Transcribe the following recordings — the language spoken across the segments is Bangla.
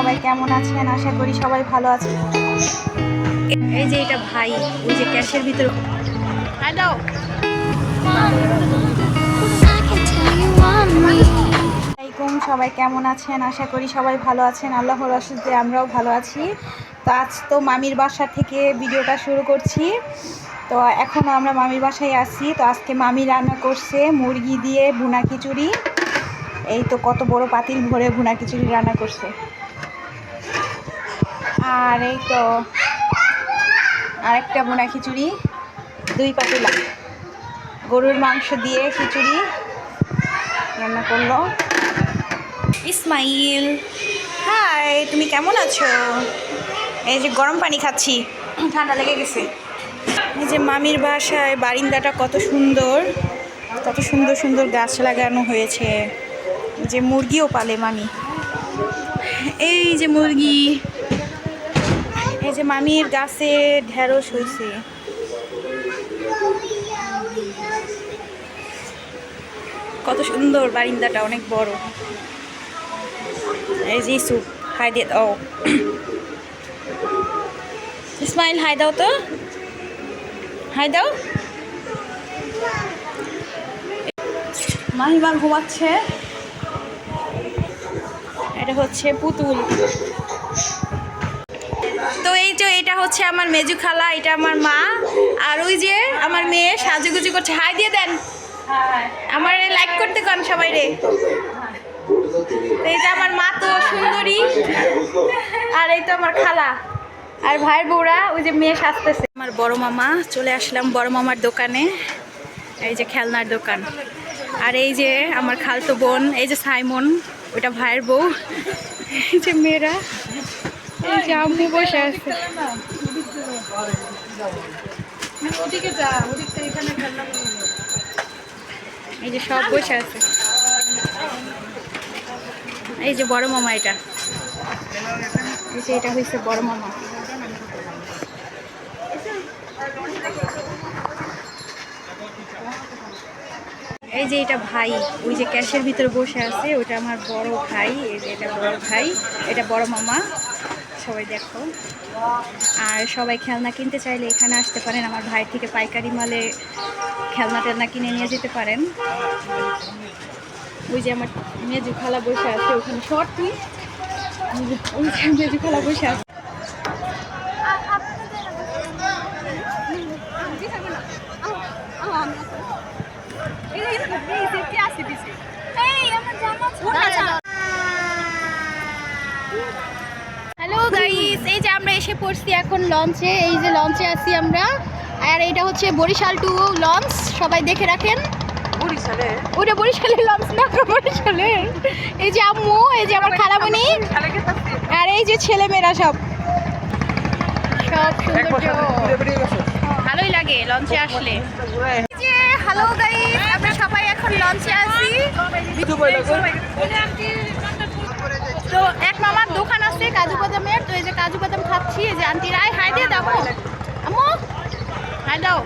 সবাই কেমন আছেন? আশা করি সবাই ভালো আছেন। এই যে এটা ভাই, ওই যে ক্যাশের ভিতরে। হ্যালো। সবাই কেমন আছেন? আশা করি সবাই ভালো আছেন। আল্লাহর আশীর্বাদে আমরাও ভালো আছি। তো আজ তো মামির বাসা থেকে ভিডিওটা শুরু করছি। তো এখনও আমরা মামির বাসায় আছি। তো আজকে মামি রান্না করছে মুরগি দিয়ে ভুনা খিচুড়ি। এই তো কত বড় পাতিল ভরে ভুনা খিচুড়ি রান্না করছে। আর এই তো আরেকটা ভুনা খিচুড়ি, দুই পাতিলা। গরুর মাংস দিয়ে খিচুড়ি রান্না করল। ইসমাইল, হাই, তুমি কেমন আছো? এই যে গরম পানি খাচ্ছি, ঠান্ডা লেগে গেছে। এই যে মামির বাসায় বারিন্দাটা কত সুন্দর কত সুন্দর সুন্দর গাছ লাগানো হয়েছে। যে মুরগিও পালে মামি। এই যে মুরগি এই যে মামির গাছে ঢেঁড়স হয়েছে কত সুন্দর বারিন্দাটা, অনেক বড়। এই যে সুপ হাই দিয়ে দাও ইসমাইল, হাই দাও তো। হাই দাও। মাহিমা ঘুমাচ্ছে। এটা হচ্ছে পুতুল। এটা হচ্ছে আমার মেজু খালা, এটা আমার মা। আর ওই যে আমার মেয়ে সাজুগুজু করছে। হাই দিয়ে দেন। আমার লাইক করতে কন সবাই রে। এই যে আমার মা তো সুন্দরী। আর এই তো আমার খালা। আর ভাইয়ের বউরা, ওই যে মেয়ে সাজতেছে। আমার বড় মামা, চলে আসলাম বড় মামার দোকানে। এই যে খেলনার দোকান। আর এই যে আমার খালতো বোন, এই যে সাইমন ওটা ভাইয়ের বউ। এই যে মেয়েরা। এই যে আম্মু বসে আছে এই যে সব বসে আছে। এই যে বড় মামা এটা। এই যে এটা হয়েছে বড় মামা। এই যে এটা ভাই ওই যে ক্যাশের ভিতরে বসে আছে ওটা আমার বড় ভাই এই যে এটা বড় ভাই এটা বড় মামা। সবাই দেখো আর সবাই খেলনা কিনতে চাইলে এখানে আসতে পারেন আমার ভাই থেকে পাইকারি মালে খেলনা টেলনা কিনে নিয়ে যেতে পারেন ওই যে আমার মেজু খালা বসে আছে ওখানে শর্ট তুই মেজু খালা বসে আছে হ্যালো গাইস এই যে আমরা এসে পড়ছি এখন লঞ্চে এই যে লঞ্চে আছি আমরা। আর এটা হচ্ছে বরিশাল টু লঞ্চ সবাই দেখে রাখেন। ওটা বরিশালের লঞ্চ না বরিশালের এই যে আম্মু এই যে আমার খালামণি আর এই যে ছেলে মেয়েরা সব সব সৌন্দর্য। ভালোই লাগে লঞ্চে আসলে। যে হ্যালো গাইস আমরা সবাই এখন লঞ্চে আছি। তো এক মামার দোকান আছে, কাজু বাদামের। তো এই যে কাজু বাদাম খাচ্ছি, এই যে আন্টির আয় হাই দিয়ে দাও। আম্মু, হাই দাও।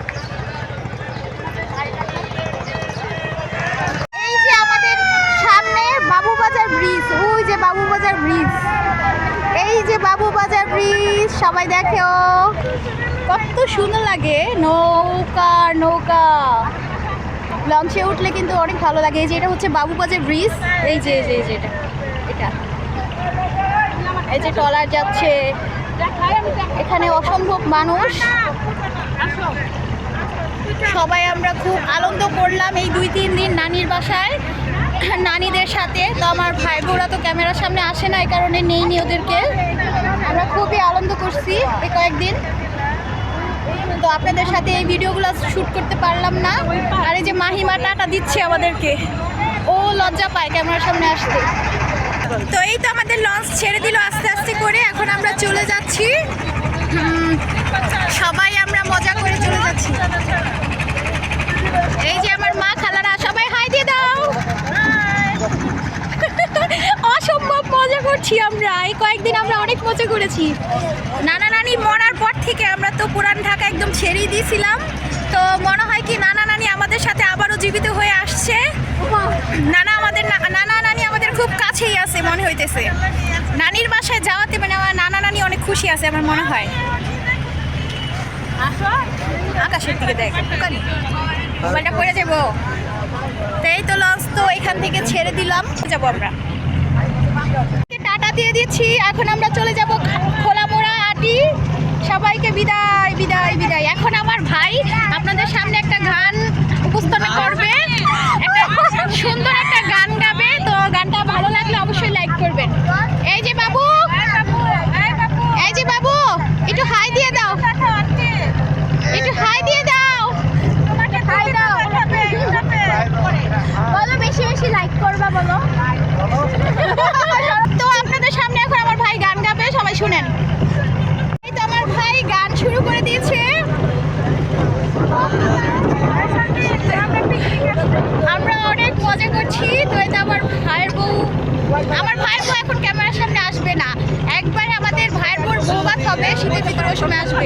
এই যে আমাদের সামনে বাবুবাজার ব্রিজ, ওই যে বাবুবাজার ব্রিজ। এই যে বাবুবাজার ব্রিজ, সবাই দেখো। কত সুন্দর লাগে। নৌকা নৌকা। লঞ্চে উঠলে কিন্তু অনেক ভালো লাগে। এই যে এটা হচ্ছে বাবুবাজার ব্রিজ। এই যে এই যে এটা। এই যে ট্রলার যাচ্ছে। এখানে অসম্ভব মানুষ। সবাই আমরা খুব আনন্দ করলাম এই দুই তিন দিন নানির বাসায়, নানিদের সাথে। তো আমার ভাই বোরা তো ক্যামেরার সামনে আসে না, এই কারণে নেই নি ওদেরকে। আমরা খুবই আনন্দ করছি এই কয়েকদিন। তো আপনাদের সাথে এই ভিডিওগুলো শ্যুট করতে পারলাম না। আর এই যে মাহিমা টাটা দিচ্ছে আমাদেরকে। ও লজ্জা পায় ক্যামেরার সামনে আসতে। তো এই তো আমাদের লঞ্চ ছেড়ে দিল আস্তে আস্তে করে, এখন আমরা চলে যাচ্ছি। সবাই আমরা মজা করে চলে যাচ্ছি। এই যে আমার মা খালারা, সবাই হাই দিয়ে দাও। অসম্ভব মজা করছি আমরা। এই কয়েকদিন আমরা অনেক মজা করেছি। নানা নানি মরার পর থেকে আমরা তো পুরান ঢাকা একদম ছেড়েই দিয়েছিলাম। তো মনে হয় কি, নানা নানি আমাদের সাথে আবারও জীবিত হয়ে আসছে। নানা আমাদের, নানা খুব কাছেই আছে মনে হইতেছে। নানির বাসায় যা বেশি আছে আমার মনে হয়। আকাশের দিকে দেখ। মোবাইলটা পড়ে যাব তো লঞ্চ তো এখান থেকে ছেড়ে দিলাম যাব আমরা। টাটা দিয়ে দিচ্ছি এখন আমরা চলে যাব খোলামোড়া আটি। সবাইকে বিদায় বিদায় বিদায়। এখন আমার ভাই আপনাদের সামনে একটা গান উপস্থাপন করবে। একটা সুন্দর একটা গান গাবে তো গানটা ভালো লাগলে অবশ্যই লাইক করবেন এই যে বাবু এই যে বাবু একটু হাই দিয়ে দাও একটু হাই দিয়ে দাও হাই দাও বলো বেশি বেশি লাইক করবা বলো তো আপনাদের সামনে এখন আমার ভাই গান গাবে সবাই শুনেন এই তো আমার ভাই গান শুরু করে দিয়েছে আমরা অনেক মজা করছি তো তো আমার ভাইয়ের বউ। আমার ভাইয়ের বউ এখন ক্যামেরার সামনে আসবে না। একবারে আমাদের ভাইয়ের বউর বৌবাত হবে শীতের ভিতরে ওই সময় আসবে।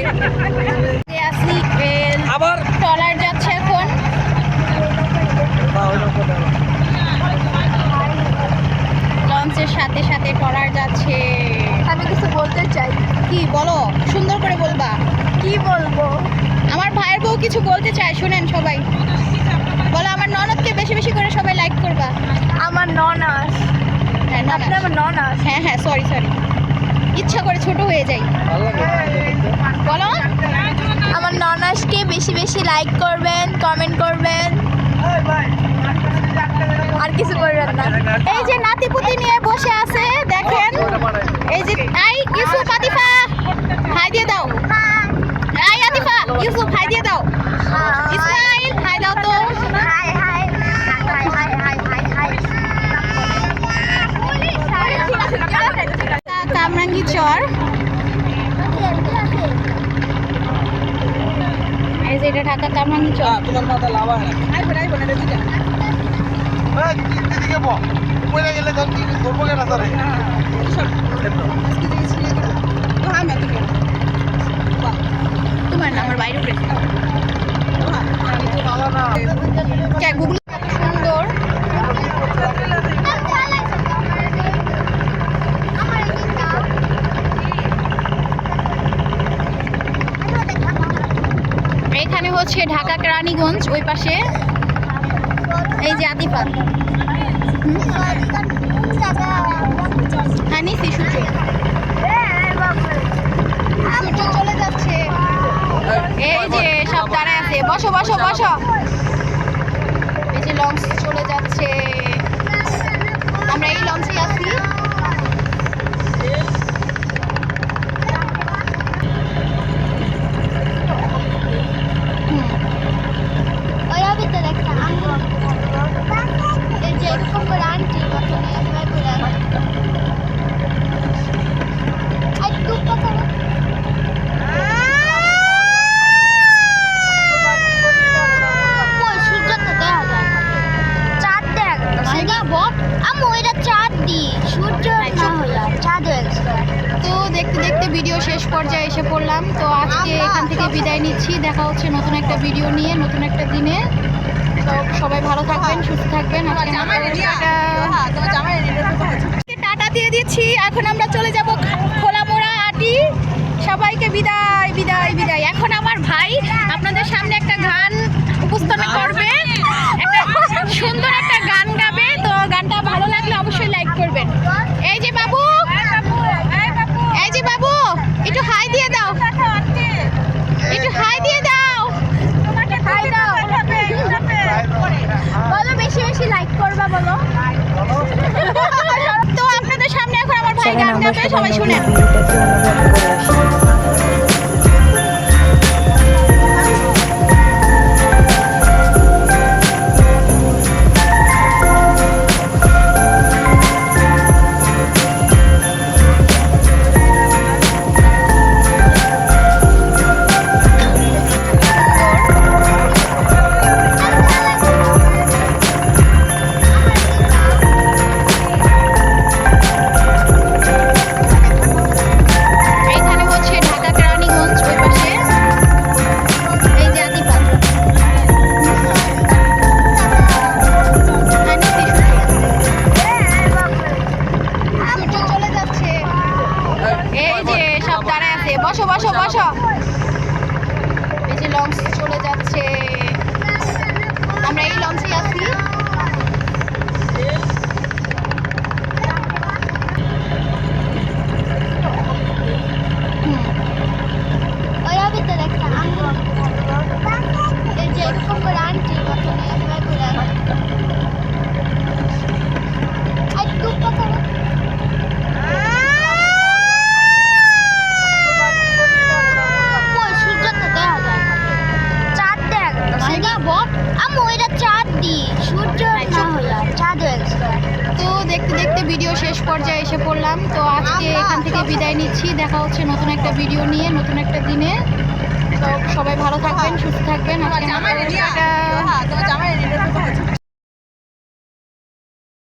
আসি আবার? ট্রলার যাচ্ছে এখন। লঞ্চের সাথে সাথে ট্রলার যাচ্ছে। আমি কিছু বলতে চাই। কি বলো? সুন্দর করে বলবা। কি বলব? আমার ভাইয়ের বউ কিছু বলতে চায় শুনেন সবাই। বলো আমার ননদকে বেশি বেশি করে সবাই লাইক করবা। আমার ননাস হ্যাঁ আপনি। আমার ননাস হ্যাঁ হ্যাঁ সরি সরি ইচ্ছা করে ছোট হয়ে যাই। বলো? আমার ননাসকে বেশি বেশি লাইক করবেন কমেন্ট করবেন। আর কিছু করবেন না। এই যে নাতিপুতি নিয়ে বসে আছে দেখেন। এই যে আই ইউসুফ আতিফা। হাই দিয়ে দাও। আই আতিফা ইউসুফ হাই দিয়ে দাও ইসমাইল হাই দাও তো hi hi hi hi hi hi hi Kamrangir Char এই যে এটা ঢাকা কামরাঙ্গি চর তোমার মাথা লাভা দিদিকে বল। পড়ে গেলে ধর কি করব কেন ধরে তোমার না আমার বাইরে উঠে কে গুগল হচ্ছে ঢাকা রানীগঞ্জ ওই পাশে। এই যে আতিফা হ্যাঁ চলে যাচ্ছে এই যে সব আছে। বসো বসো বসো। এই যে লঞ্চ চলে যাচ্ছে। আমরা এই লঞ্চে আছি হুম, ওই হবে তো একটা এই যে এরকম করে আনটি মতন একবার করে আর একটু কথা কই সূর্য তো দেখা যায় না। চাঁদ দেখা গেছে না বট আম্মু এটা চাঁদ দি সূর্য না হইয়া চাঁদ হয়ে গেছে তো দেখতে দেখতে ভিডিও শেষ পর্যায়ে এসে পড়লাম। তো আজকে এখান থেকে বিদায় নিচ্ছি। দেখা হচ্ছে নতুন একটা ভিডিও নিয়ে নতুন একটা দিনে। তো সবাই ভালো থাকবেন সুস্থ থাকবেন। টাটা দিয়ে দিচ্ছি এখন আমরা চলে যাব খোলামোড়া আটি। সবাইকে বিদায় বিদায় বিদায়। এখন আমার ভাই আপনাদের সামনে একটা গান উপস্থাপন করবে একটা সুন্দর একটা গান গাবে তো গানটা ভালো লাগলে অবশ্যই লাইক করবেন এই যে বাবু এই যে বাবু একটু হাই দিয়ে দাও একটু হাই দিয়ে দাও হাই দাও বলো বেশি বেশি লাইক করবা বলো তো আপনাদের সামনে এখন আমার ভাই আম্মু এটা চাঁদ দি। সূর্য চাঁদ তো দেখতে দেখতে ভিডিও শেষ পর্যায়ে এসে পড়লাম। তো আজকে এখান থেকে বিদায় নিচ্ছি। দেখা হচ্ছে নতুন একটা ভিডিও নিয়ে নতুন একটা দিনে। তো সবাই ভালো থাকবেন সুস্থ থাকবেন। আজকে